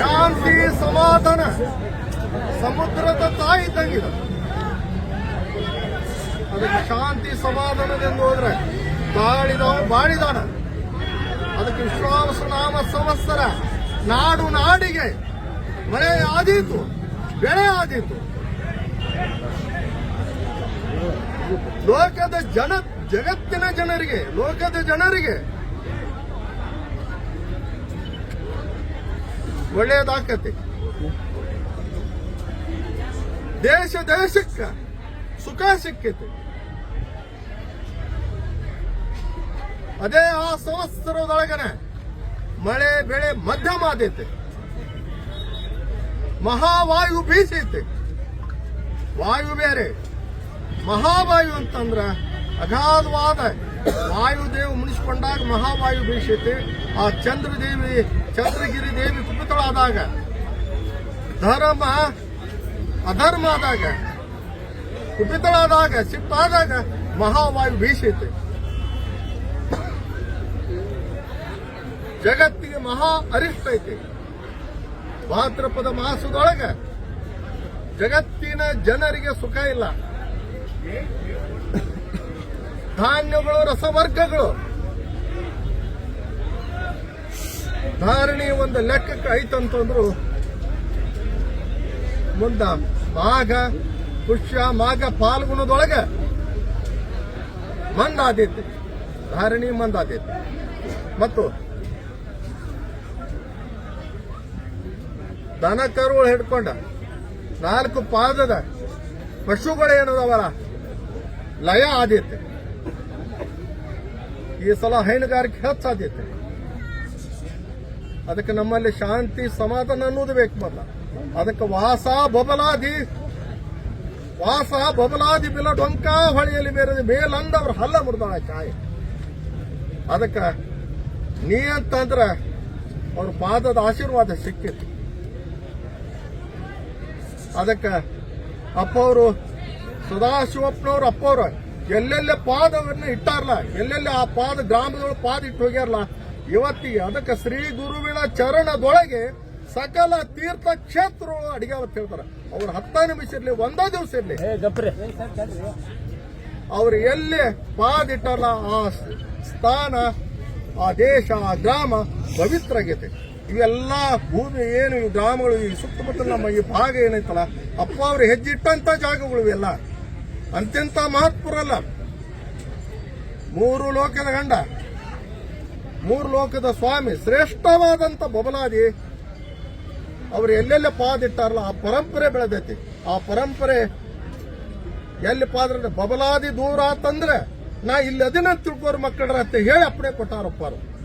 ಶಾಂತಿ ಸಮಾಧಾನ, ಸಮುದ್ರದ ತಾಯಿ ತಂಗಿದ ಅದಕ್ಕೆ ಶಾಂತಿ ಸಮಾಧಾನದಿಂದ ಹೋದ್ರೆ ಬಾಳಿದವ ಬಾಳಿದಾನ. ಅದಕ್ಕೆ ವಿಶ್ವಾಸ ನಾಮ ಸಂವತ್ಸರ, ನಾಡು ನಾಡಿಗೆ ಮಳೆ ಆದೀತು, ಬೆಳೆ ಆದೀತು. ಲೋಕದ ಜನ, ಜಗತ್ತಿನ ಜನರಿಗೆ, ಲೋಕದ ಜನರಿಗೆ ಒಳ್ಳೆಯದಾಕತಿ ದೇಶ ದೇಶಕ್ಕ ಸುಖ ಸಿಕ್ಕೈತಿ ಅದೇ ಆ ಸಂವತ್ಸರದೊಳಗನೆ ಮಳೆ, ಬೆಳೆ, ಮಧ್ಯಮ ಆದೈತೆ. ಮಹಾವಾಯು ಬೀಸೈತೆ. ವಾಯು ಬೇರೆ. ಮಹಾವಾಯು ಅಂತಂದ್ರ ಅಗಾಧವಾದ ವಾಯುದೇವ ಮುನಿಸ್ಕೊಂಡಾಗ ಮಹಾವಾಯು ಬೀಸೈತಿ ಆ ಚಂದ್ರದೇವಿ, ಚಂದ್ರಗಿರಿ ದೇವಿ ಕುಪಿತಳಾದಾಗ. ಧರ್ಮ, ಅಧರ್ಮ ಆದಾಗ. ಕುಪಿತಳಾದಾಗ, ಸಿಟ್ಟಾದಾಗ ಮಹಾವಾಯು ಬೀಸೈತಿ ಜಗತ್ತಿಗೆ ಮಹಾ ಅರಿಷ್ಟ ಐತಿ ಭಾದ್ರಪದ ಮಾಸದೊಳಗ ಜಗತ್ತಿನ ಜನರಿಗೆ ಸುಖ ಇಲ್ಲ. ಧಾನ್ಯಗಳು, ರಸವರ್ಗಗಳು. ಧಾರಣಿ ಒಂದು ಲೆಕ್ಕಕ್ಕೆ ಐತಂತಂದ್ರು ಮುಂದ ಮಾಘ, ಪುಷ್ಯ, ಮಾಘ ಪಾಲ್ಗುಣದೊಳಗ ಮಂದಾದೈತಿ ಧಾರಣಿ ಮಂದಾದೈತಿ ಮತ್ತು ದನ ಕರುಗಳು ಹಿಡ್ಕೊಂಡ ನಾಲ್ಕು ಪಾದದ ಪಶುಗಳೇನದವಲ್ಲ, ಲಯ ಆದೈತೆ. ಈ ಸಲ ಹೈನುಗಾರಿಕೆ ಹೆಚ್ಚಾದೈತೆ ಅದಕ್ಕೆ ನಮ್ಮಲ್ಲಿ ಶಾಂತಿ, ಸಮಾಧಾನ ಅನ್ನೋದು ಬೇಕು ಮೊದಲ. ಅದಕ್ಕೆ ವಾಸ, ಬಬಲಾದಿ ವಾಸ, ಬಬಲಾದಿ ಬಿಲ ಡೊಂಕ ಹೊಳೆಯಲ್ಲಿ ಬೇರೆ ಮೇಲಂದವ್ರ ಹಲ್ಲ ಮುರಿದಾಳ ಕಾಯಿ ಅದಕ್ಕೆ ನೀ ಅಂತಂದ್ರೆ ಅವ್ರ ಪಾದದ ಆಶೀರ್ವಾದ ಸಿಕ್ಕಿತ್ತು. ಅದಕ್ಕೆ ಅಪ್ಪವರು ಸದಾಶಿವಪ್ಪನವ್ರು ಅಪ್ಪವ್ರು ಎಲ್ಲೆಲ್ಲ ಪಾದವನ್ನ ಇಟ್ಟಾರಲ್ಲ ಎಲ್ಲೆಲ್ಲ ಆ ಪಾದ ಗ್ರಾಮದೊಳಗೆ ಪಾದ ಇಟ್ಟು ಹೋಗ್ಯಾರಲ್ಲ ಇವತ್ತಿಗೆ ಅದಕ್ಕೆ ಶ್ರೀ ಗುರುವಿನ ಚರಣದೊಳಗೆ ಸಕಲ ತೀರ್ಥ ಕ್ಷೇತ್ರಗಳು ಅಡಿಗೆ ಅಂತ ಹೇಳ್ತಾರೆ. ಅವ್ರು ಹತ್ತ ನಿಮಿಷ ಇರ್ಲಿ ಒಂದೇ ದಿವಸ ಇರ್ಲಿ. ಅವ್ರು ಎಲ್ಲಿ ಪಾದ ಇಟ್ಟಾರಲ್ಲ ಆ ಸ್ಥಾನ ಆ ದೇಶ ಆ ಗ್ರಾಮ ಪವಿತ್ರ ಆಗೈತೆ. ಇವೆಲ್ಲ ಭೂಮಿ ಏನು ಈ ಗ್ರಾಮಗಳು ಈ ಸುತ್ತಮುತ್ತಲ ನಮ್ಮ ಈ ಭಾಗ ಏನೈತಲ್ಲ ಅಪ್ಪ ಅವ್ರು ಹೆಜ್ಜಿಟ್ಟಂತ ಜಾಗಗಳು ಇವೆಲ್ಲ. ಅಂತ್ಯಂತ ಮಹತ್ವರಲ್ಲ ಮೂರು ಲೋಕದ ಗಂಡ, ಮೂರು ಲೋಕದ ಸ್ವಾಮಿ ಶ್ರೇಷ್ಠವಾದಂತ ಬಬಲಾದಿ, ಅವರು ಎಲ್ಲೆಲ್ಲ ಪಾದಿಟ್ಟಾರಲ್ಲ, ಆ ಪರಂಪರೆ ಬೆಳೆದೈತಿ. ಆ ಪರಂಪರೆ ಎಲ್ಲಿ ಪಾದ್ರ ಬಬಲಾದಿ ದೂರ ಆತಂದ್ರೆ ನಾ ಇಲ್ಲಿ ಅದನ್ನ ತಿಳ್ಕೋರ್ ಮಕ್ಕಳ ಅಂತ ಹೇಳಿ ಅಪ್ಪಣೆ ಕೊಟ್ಟಾರಪ್ಪ ಅದಕ್ಕೆ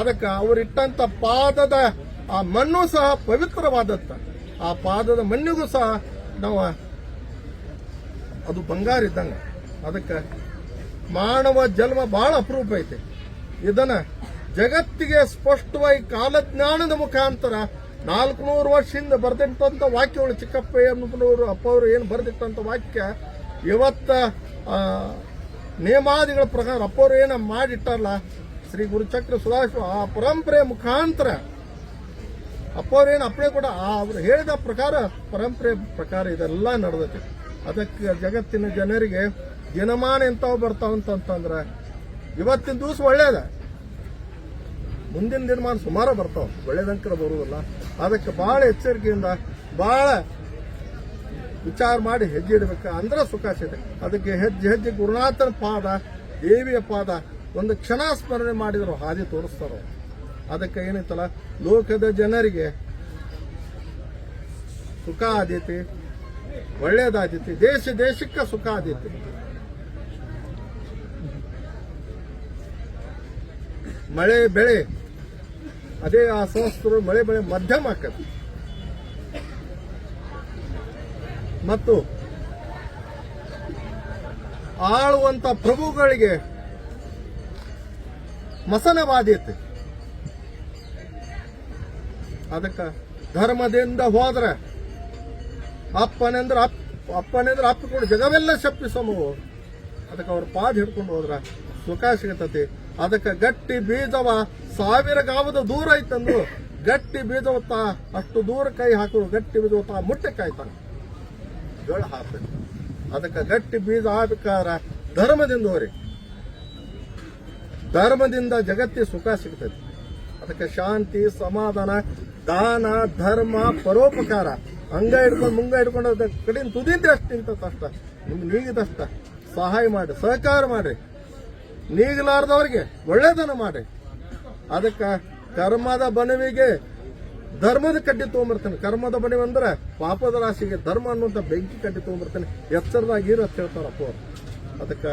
ಅದಕ್ಕೆ ಅವರಿಟ್ಟಂತ ಪಾದದ ಆ ಮಣ್ಣು ಸಹ ಪವಿತ್ರವಾದತ್ತ ಆ ಪಾದದ ಮಣ್ಣಿಗೂ ಸಹ ನಾವು ಅದು ಬಂಗಾರ ಇದ್ದಂಗ. ಅದಕ್ಕೆ ಮಾನವ ಜನ್ಮ ಬಹಳ ಅಪರೂಪ ಐತೆ. ಇದನ್ನ ಜಗತ್ತಿಗೆ ಸ್ಪಷ್ಟವಾಗಿ ಕಾಲಜ್ಞಾನದ ಮುಖಾಂತರ ನಾಲ್ಕುನೂರು ವರ್ಷದಿಂದ ಬರೆದಿಟ್ಟಂತ ವಾಕ್ಯಗಳು ಚಿಕ್ಕಪ್ಪ ಅನ್ನಪ್ಪನವರು ಅಪ್ಪ ಅವರು ಏನು ಬರೆದಿಟ್ಟಂತ ವಾಕ್ಯ, ಇವತ್ತ ನಿಯಮಾದಿಗಳ ಪ್ರಕಾರ ಅಪ್ಪವರು ಏನ ಮಾಡಿಟ್ಟಾರಲ್ಲ, ಶ್ರೀ ಗುರುಚಕ್ರ ಸುಧಾಶಿವ ಆ ಪರಂಪರೆ ಮುಖಾಂತರ ಅಪ್ಪವ್ರೇನು ಅಪ್ಪಣೆ ಕೂಡ ಆ ಅವ್ರು ಹೇಳಿದ ಪ್ರಕಾರ ಪರಂಪರೆ ಪ್ರಕಾರ ಇದೆಲ್ಲ ನಡೆದೈತಿ. ಅದಕ್ಕೆ ಜಗತ್ತಿನ ಜನರಿಗೆ ದಿನಮಾನ ಎಂತಾವ್ ಬರ್ತಾವಂತಂತಂದ್ರೆ ಇವತ್ತಿನ ದಿವಸ ಒಳ್ಳೇದ. ಮುಂದಿನ ದಿನಮಾನ ಸುಮಾರು ಬರ್ತಾವ. ಒಳ್ಳೇದಂಕರ ಬರುವುದಿಲ್ಲ ಅದಕ್ಕೆ ಬಹಳ ಎಚ್ಚರಿಕೆಯಿಂದ ಬಹಳ ವಿಚಾರ ಮಾಡಿ ಹೆಜ್ಜೆ ಇಡಬೇಕು. ಅಂದ್ರೆ ಸುಖ ಸಿಗುತ್ತೆ ಅದಕ್ಕೆ ಹೆಜ್ಜೆ ಹೆಜ್ಜೆ ಗುರುನಾಥನ ಪಾದ, ದೇವಿಯ ಪಾದ ಒಂದು ಕ್ಷಣ ಸ್ಮರಣೆ ಮಾಡಿದ್ರು ಹಾದಿ ತೋರಿಸ್ತಾರ. ಅದಕ್ಕೆ ಏನೈತಲ್ಲ ಲೋಕದ ಜನರಿಗೆ ಸುಖ ಆದೈತಿ ಒಳ್ಳೇದಾದೈತಿ. ದೇಶ, ದೇಶಕ್ಕೆ ಸುಖ ಆದಿತ್ತು ಮಳೆ, ಬೆಳೆ. ಅದೇ ಆ ಸಂಸ್ಥರು ಮಳೆ, ಬೆಳೆ ಮಧ್ಯಮ ಆಕತಿ ಮತ್ತು ಆಳುವಂತ ಪ್ರಭುಗಳಿಗೆ ಮಸನವಾದೀತೆ. ಅದಕ್ಕ ಧರ್ಮದಿಂದ ಹೋದ್ರೆ ಅಪ್ಪನೆಂದ್ರ ಅಪ್ಪ, ಅಪ್ಪನೆಂದ್ರೆ ಅಪ್ಪ ಕೂಡ ಜಗವೆಲ್ಲ ಶಪ್ಪಿಸಮವು ಅದಕ್ಕೆ ಅವ್ರ ಪಾದ ಹಿಡ್ಕೊಂಡು ಹೋದ್ರ ಸುಖ ಸಿಗತತಿ. ಅದಕ್ಕೆ ಗಟ್ಟಿ ಬೀಜವ ಸಾವಿರ ಗಾವದ ದೂರ ಐತಂದ್ರು ಗಟ್ಟಿ ಬೀಜವ ತಾ ಅಷ್ಟು ದೂರ ಕೈ ಹಾಕಿದ್ರು ಗಟ್ಟಿ ಬೀಜವ ತಾ ಮುಟ್ಟೆ ಕಾಯ್ತಾನೆ ಜೋಳ ಹಾಕ್ಬೇಕು. ಅದಕ್ಕೆ ಗಟ್ಟಿ ಬೀಜ ಆಬೇಕಾರ ಧರ್ಮದಿಂದ ಹೋರಿ. ಧರ್ಮದಿಂದ ಜಗತ್ತಿ ಸುಖ ಸಿಗ್ತದೆ ಅದಕ್ಕೆ ಶಾಂತಿ, ಸಮಾಧಾನ, ದಾನ, ಧರ್ಮ, ಪರೋಪಕಾರ. ಅಂಗ ಹಿಡ್ಕೊಂಡು ಮುಂಗ ಹಿಡ್ಕೊಂಡು ಅದ ಕಡಿನ ತುದಿಂದ್ರೆ ಅಷ್ಟು ನಿಂತ ಅಷ್ಟ ನಿಮ್ಗೆ ನೀಗಿದಷ್ಟ ಸಹಾಯ ಮಾಡಿ ಸಹಕಾರ ಮಾಡಿ ನೀಗಲಾರ್ದವ್ರಿಗೆ ಒಳ್ಳೇದನ್ನು ಮಾಡಿ ಅದಕ್ಕೆ ಕರ್ಮದ ಬಣವಿಗೆ ಧರ್ಮದ ಕಡ್ಡಿ ತಗೊಂಬರ್ತಾನೆ. ಕರ್ಮದ ಬನವಿ ಅಂದ್ರೆ ಪಾಪದ ರಾಶಿಗೆ ಧರ್ಮ ಅನ್ನುವಂಥ ಬೆಂಕಿ ಕಡ್ಡಿ ತಗೊಂಬರ್ತಾನೆ. ಎಚ್ಚರದಾಗಿ ಇರು ಅಂತ ಹೇಳ್ತಾರಪ್ಪ ಅದಕ್ಕೆ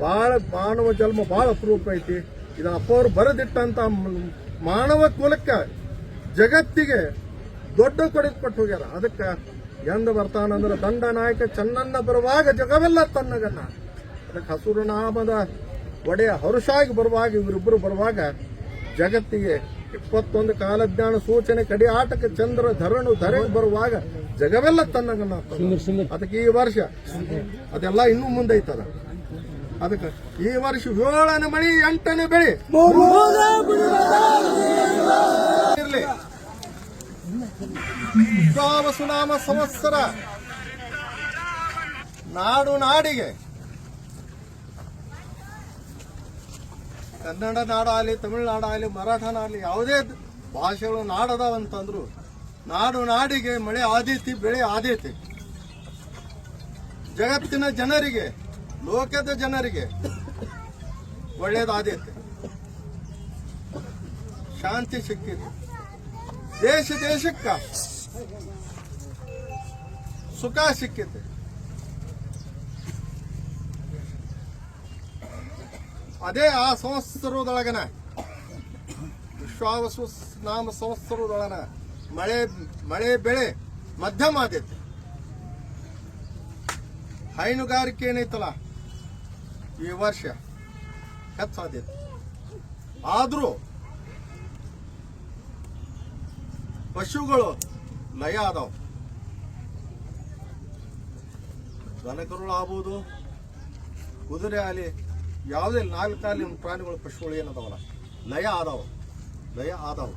ಬಹಳ ಮಾನವ ಜನ್ಮ ಬಹಳ ಅಪರೂಪ ಐತಿ. ಇದು ಅಪ್ಪ ಅವ್ರು ಬರೆದಿಟ್ಟಂತ ಮಾನವ ಕುಲಕ್ಕೆ ಜಗತ್ತಿಗೆ ದೊಡ್ಡ ಕೊಡಿದ್ ಕೊಟ್ಟು ಹೋಗ್ಯಾರ ಅದಕ್ಕೆ ಎಂದ ಬರ್ತಾನಂದ್ರ ದಂಡ ನಾಯಕ ಚನ್ನನ್ನ ಬರುವಾಗ ಜಗವೆಲ್ಲ ತನ್ನಗನ್ನ ಅದಕ್ಕೆ ಹಸುರು ನಾಮದ ಒಡೆಯ ಹರುಷಾಗಿ ಬರುವಾಗ ಇವರಿಬ್ಬರು ಬರುವಾಗ ಜಗತ್ತಿಗೆ ಇಪ್ಪತ್ತೊಂದು ಕಾಲಜ್ಞಾನ ಸೂಚನೆ ಕಡಿ ಆಟಕ್ಕೆ ಚಂದ್ರ ಧರಣು ಧರೆ ಬರುವಾಗ ಜಗವೆಲ್ಲ ತನ್ನಗನ್ನ ಅದಕ್ಕೆ ಈ ವರ್ಷ ಅದೆಲ್ಲ ಇನ್ನೂ ಮುಂದೆ ಐತದ ಅದಕ್ಕೆ ಈ ವರ್ಷ ಏಳನೇ ಮಳಿ ಎಂಟನೇ ಬೆಳಿ ಇರ್ಲಿ ಸುನಾಮ ಸಂವತ್ಸರ. ನಾಡು ನಾಡಿಗೆ. ಕನ್ನಡ ನಾಡಾಗಲಿ ತಮಿಳುನಾಡಾಗಲಿ ಮರಾಠನಾಗಲಿ ಯಾವುದೇ ಭಾಷೆಗಳು ನಾಡದಾವಂತಂದ್ರು ನಾಡು ನಾಡಿಗೆ ಮಳೆ ಆದೀತಿ, ಬೆಳೆ ಆದೀತಿ. ಜಗತ್ತಿನ ಜನರಿಗೆ, ಲೋಕದ ಜನರಿಗೆ ಒಳ್ಳೇದಾದೀತಿ. ಶಾಂತಿ ಸಿಕ್ಕಿದೆ. ದೇಶ ದೇಶಕ್ಕ ಸುಖ ಅದೇ ಆ ಸಂವತ್ಸರದೊಳಗನ. ವಿಶ್ವಾವಸು ನಾಮ ಸಂವತ್ಸರದೊಳಗನ ಮಳೆ ಮಳೆ ಬೆಳೆ ಮಧ್ಯಮ ಆದೈತೆ. ಹೈನುಗಾರಿಕೆ ಏನೈತಲ್ಲ, ಈ ವರ್ಷ ಹೆಚ್ಚಾದೈತಿ ಆದರೂ ಪಶುಗಳು ಲಯ ಅದಾವ ದನಕರುಳು ಆಗ್ಬೋದು ಕುದುರೆ ಆಗಲಿ ಯಾವುದೇ ನಾಲ್ಕು ನಾಲ್ಕಾಲಿ ಪ್ರಾಣಿಗಳು ಪಶುಗಳು ಏನದಾವಲ್ಲ? ಲಯ ಆದಾವ ಲಯ ಆದಾವ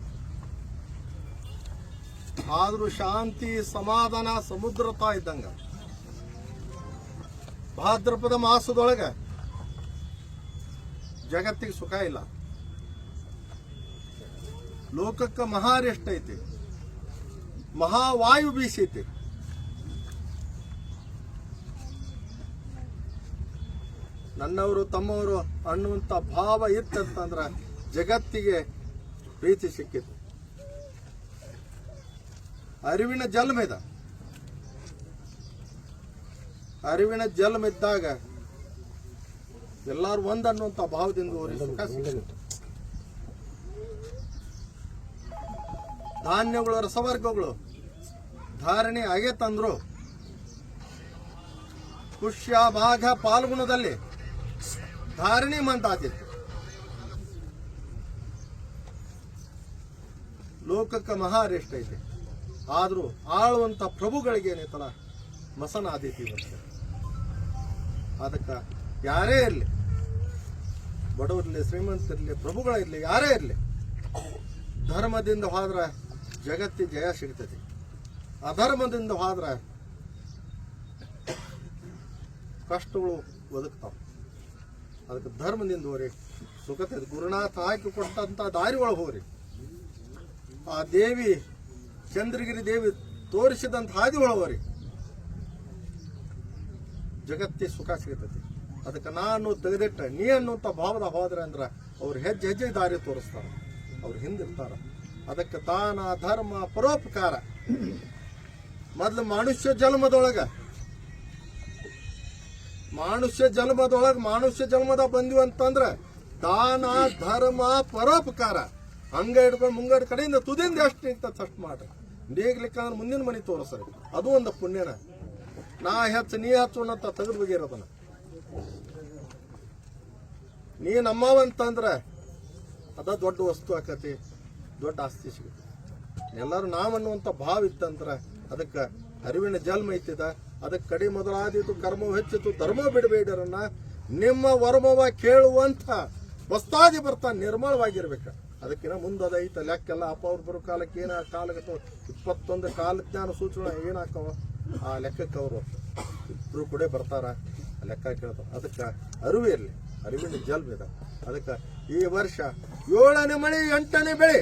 ಆದರೂ ಶಾಂತಿ, ಸಮಾಧಾನ ಸಮುದ್ರತ ಇದ್ದಂಗ. ಭಾದ್ರಪದ ಮಾಸದೊಳಗ ಜಗತ್ತಿಗೆ ಸುಖ ಇಲ್ಲ. ಲೋಕಕ್ಕೆ ಮಹಾರಿ ಐತಿ. ಮಹಾವಾಯು ಬೀಸಿತು ನನ್ನವರು, ತಮ್ಮವರು ಅನ್ನುವಂಥ ಭಾವ ಇತ್ತಂತಂದ್ರೆ ಜಗತ್ತಿಗೆ ಪ್ರೀತಿ ಸಿಕ್ಕಿತು. ಅರಿವಿನ ಜನ್ಮಿದ ಅರಿವಿನ ಜಲ್ಮ ಇದ್ದಾಗ ಎಲ್ಲಾರು ಒಂದ್ ಭಾವದಿಂದ. ಧಾನ್ಯಗಳು, ರಸವರ್ಗಗಳು ಧಾರಣೆ ಆಗೇತಂದ್ರು ಪುಷ್ಯ ಮಾಘ ಪಾಲ್ಗುಣದಲ್ಲಿ ಧಾರಣಿ ಮಂತಾತಿತ್ತು. ಲೋಕಕ್ಕೆ ಮಹಾರೆಷ್ಟ ಐತೆ. ಆದ್ರೂ ಆಳುವಂತ ಪ್ರಭುಗಳಿಗೆ ಏನೈತಲ್ಲ ಮಸನ ಆದೈತಿ ಇವತ್ತು ಅದಕ್ಕೆ ಯಾರೇ ಇರಲಿ, ಬಡವರಿರಲಿ, ಶ್ರೀಮಂತರಿರಲಿ ಪ್ರಭುಗಳಿರಲಿ ಯಾರೇ ಇರಲಿ, ಧರ್ಮದಿಂದ ಹೋದ್ರೆ ಜಗತ್ತಿ ಜಯ ಸಿಗ್ತೈತಿ ಅಧರ್ಮದಿಂದ ಹೋದ್ರೆ ಕಷ್ಟಗಳು ಬದುಕ್ತಾವೆ. ಅದಕ್ಕೆ ಧರ್ಮದಿಂದ ಹೋರಿ. ಸುಖತೆ ಗುರುನಾಥ ಹಾಕಿ ಕೊಟ್ಟಂತ ದಾರಿ ಒಳಗೆ ಹೋರಿ ಆ ದೇವಿ, ಚಂದ್ರಗಿರಿ ದೇವಿ ತೋರಿಸಿದಂತ ಹಾದಿ ಒಳಗೆ ಹೋರಿ ಜಗತ್ತಿ ಸುಖ ಸಿಗತೈತಿ. ಅದಕ್ಕೆ ನಾನು ತೆಗೆದಿಟ್ಟ ನೀ ಅನ್ನುವಂಥ ಭಾವದ ಹೋದ್ರೆ ಅಂದ್ರೆ ಅವ್ರು ಹೆಜ್ಜೆ ಹೆಜ್ಜೆ ದಾರಿ ತೋರಿಸ್ತಾರೆ. ಅವ್ರು ಹಿಂದಿರ್ತಾರೆ. ಅದಕ್ಕೆ ತಾನ ಧರ್ಮ, ಪರೋಪಕಾರ ಮೊದ್ಲು ಮನುಷ್ಯ ಜನ್ಮದೊಳಗ. ಮನುಷ್ಯ ಜನ್ಮದೊಳಗ ಮನುಷ್ಯ ಜನ್ಮದ ಬಂದಿವಿ ಅಂತಂದ್ರೆ ದಾನ, ಧರ್ಮ, ಪರೋಪಕಾರ. ಹಂಗ ಹಿಡ್ಕೊಂಡು ಮುಂಗಡ ಕಡೆಯಿಂದ ತುದಿಂದ ಎಷ್ಟು ನಿಂತ ಅಷ್ಟು ಮಾಡ್ರಿ. ನೀಗ್ಲಿಕ್ಕೆ ಅಂದ್ರೆ ಮುಂದಿನ ಮನೆ ತೋರಿಸ್ರಿ. ಅದು ಒಂದು ಪುಣ್ಯನ. ನಾ ಹೆಚ್ಚು, ನೀ ಹೆಚ್ಚು ಅಂತ ತೆಗೆದು ಬಗೆಯಿರೋದನ್ನ ನೀ ನಮ್ಮವಂತಂದ್ರೆ ಅದ ದೊಡ್ಡ ವಸ್ತು ಆಕತಿ, ದೊಡ್ಡ ಆಸ್ತಿ ಸಿಗುತ್ತೆ. ಎಲ್ಲರೂ ನಾವನ್ನುವಂಥ ಭಾವ ಇತ್ತಂದ್ರ ಅದಕ್ಕೆ ಅರಿವಿನ ಜನ್ಮ ಐತಿದ ಅದಕ್ಕೆ ಕಡಿ ಮೊದಲಾದೀತು, ಕರ್ಮವು ಹೆಚ್ಚಿತು ಧರ್ಮ ಬಿಡಬೇಡರನ್ನ ನಿಮ್ಮ ವರ್ಮವ ಕೇಳುವಂಥ ಹೊಸ್ತಾದಿ ಬರ್ತಾ ನಿರ್ಮಲವಾಗಿರ್ಬೇಕು. ಅದಕ್ಕಿಂತ ಮುಂದದ ಐತ ಲೆಕ್ಕೆಲ್ಲ ಅಪ್ಪ ಅವ್ರು ಬರೋ ಕಾಲಕ್ಕೆ ಏನ ಕಾಲಕ್ಕೆ ಇಪ್ಪತ್ತೊಂದು ಕಾಲಜ್ಞಾನ ಸೂಚನೆ ಏನಾಕವ ಆ ಲೆಕ್ಕಕ್ಕೆ ಅವರು ಇಬ್ರು ಕೂಡ ಬರ್ತಾರ ಲೆಕ್ಕ ಕೇಳ್ತಾರ. ಅದಕ್ಕೆ ಅರಿವು ಇರಲಿ, ಅರಿವಿನ ಜಲ್ಬಿದ ಅದಕ್ಕೆ ಈ ವರ್ಷ ಏಳನೇ ಮಳೆ, ಎಂಟನೇ ಬೆಳೆ.